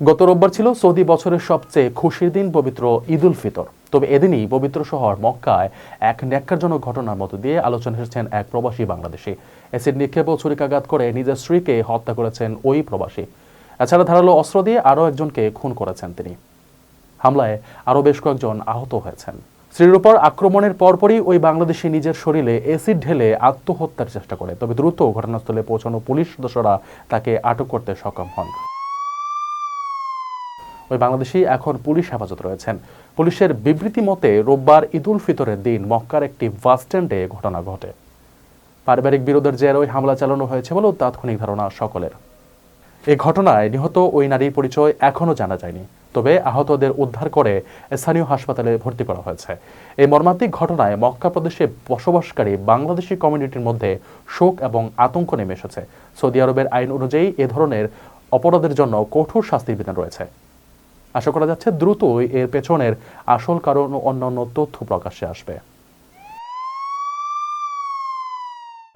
গত রোববার ছিল সৌদি বছরের সবচেয়ে খুশির দিন পবিত্র ঈদুল ফিতর। তবে এদিনই পবিত্র শহর মক্কায় এক ন্যাক্কারজনক ঘটনার মতো দিয়ে আলোচনা এসেছেন এক প্রবাসী বাংলাদেশি। অ্যাসিড নিক্ষেপ ও ছুরিকাঘাত করে নিজের স্ত্রীকে হত্যা করেছেন ওই প্রবাসী। এছাড়া ধারালো অস্ত্র দিয়ে আরও একজনকে খুন করেছেন তিনি। হামলায় আরও বেশ কয়েকজন আহত হয়েছেন। স্ত্রীর উপর আক্রমণের পরপরই ওই বাংলাদেশি নিজের শরীরে এসিড ঢেলে আত্মহত্যার চেষ্টা করে। তবে দ্রুত ঘটনাস্থলে পৌঁছানো পুলিশ সদস্যরা তাকে আটক করতে সক্ষম হন। ওই বাংলাদেশি এখন পুলিশ হেফাজত রয়েছেন। পুলিশের বিবৃতি মতে, রোববার ঈদুল ফিতরের দিন মক্কার একটি বাস স্ট্যান্ডে ঘটনা ঘটে। পারিবারিক বিরোধের জের ওই হামলা চালানো হয়েছে বলেও তাৎক্ষণিক ধারণা সকলের। এই ঘটনায় নিহত ওই নারীর পরিচয় এখনও জানা যায়নি। তবে আহতদের উদ্ধার করে স্থানীয় হাসপাতালে ভর্তি করা হয়েছে। এই মর্মান্তিক ঘটনায় মক্কা প্রদেশে বসবাসকারী বাংলাদেশি কমিউনিটির মধ্যে শোক এবং আতঙ্ক নেমে এসেছে। সৌদি আরবের আইন অনুযায়ী এ ধরনের অপরাধের জন্য কঠোর শাস্তির বিধান রয়েছে। আশা করা যাচ্ছে দ্রুতই এর পেছনের আসল কারণ অন্যান্য তথ্য প্রকাশ্যে আসবে।